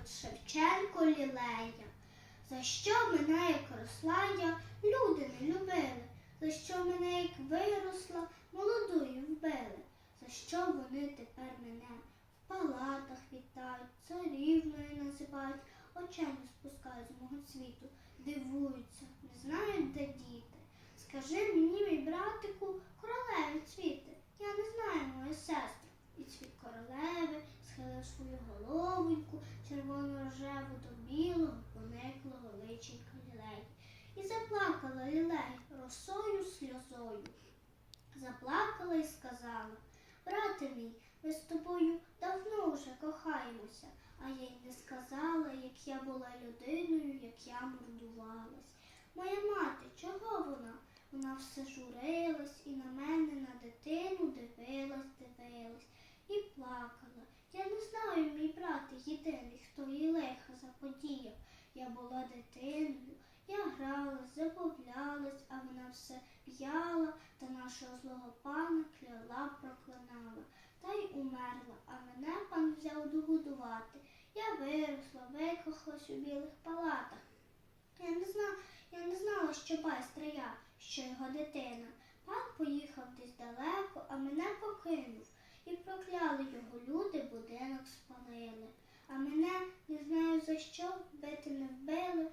Ой, Шевченко лілея, за що мене, як росла я, люди не любили, за що мене, як виросла, молодою вбили, за що вони тепер мене в палатах вітають, царівною називають, очей не спускають з мого світу, дивуються, не знають, де діти. Скажи мені, мій братику, королеві цвіти, я не знаю, моя сестра. І цвіт королеви схилив свою головоньку, заплакала росою сльозою. Заплакала і сказала, брате мій, ми з тобою давно вже кохаємося, а я й не сказала, як я була людиною, як я мордувалась. Моя мати, чого вона? Вона все журилась і на мене, на дитину дивилась, дивилась і плакала. Я не знаю, мій брате єдиний, хто їй лиха заподіяв. Я була дитиною, я гралась, забавлялась, а вона все в'яла та нашого злого пана кляла, проклинала. Та й умерла, а мене пан взяв догодувати. Я виросла, викохалась у білих палатах. Я не знала, я не знала, що байстра я, що його дитина. Пан поїхав десь далеко, а мене покинув. І прокляли його люди, будинок спалили. А мене не знаю за що бити не вбили,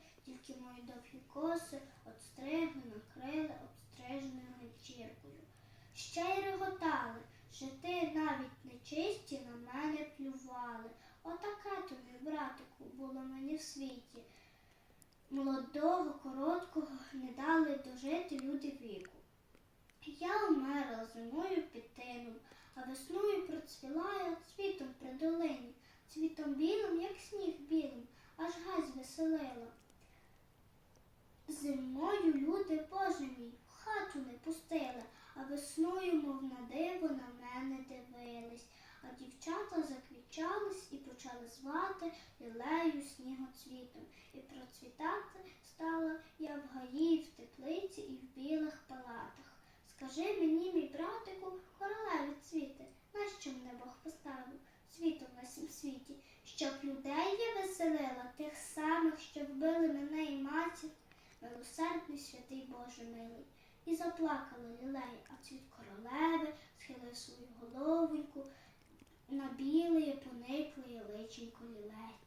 було мені в світі. Молодого, короткого не дали дожити люди віку. Я умерла зимою під тином, а весною процвіла я цвітом при долині, цвітом білим, як сніг білим, аж гай звеселила. Зимою люди, Боже мій, хату не пустили, а весною, мов на диво, на мене дивились. А дівчата заквічались і почали звати лілею снігоцвітом. І процвітати стала я в гаї, в теплиці і в білих палатах. Скажи мені, мій братику, королеві цвіти, нащо мене Бог поставив світом на сім світі, щоб людей я веселила, тих самих, що вбили мене і матір, милосердний святий Боже милий. І заплакала лілей, а цвіт королеви схилив свою головоньку на біле поникле личенько лілей.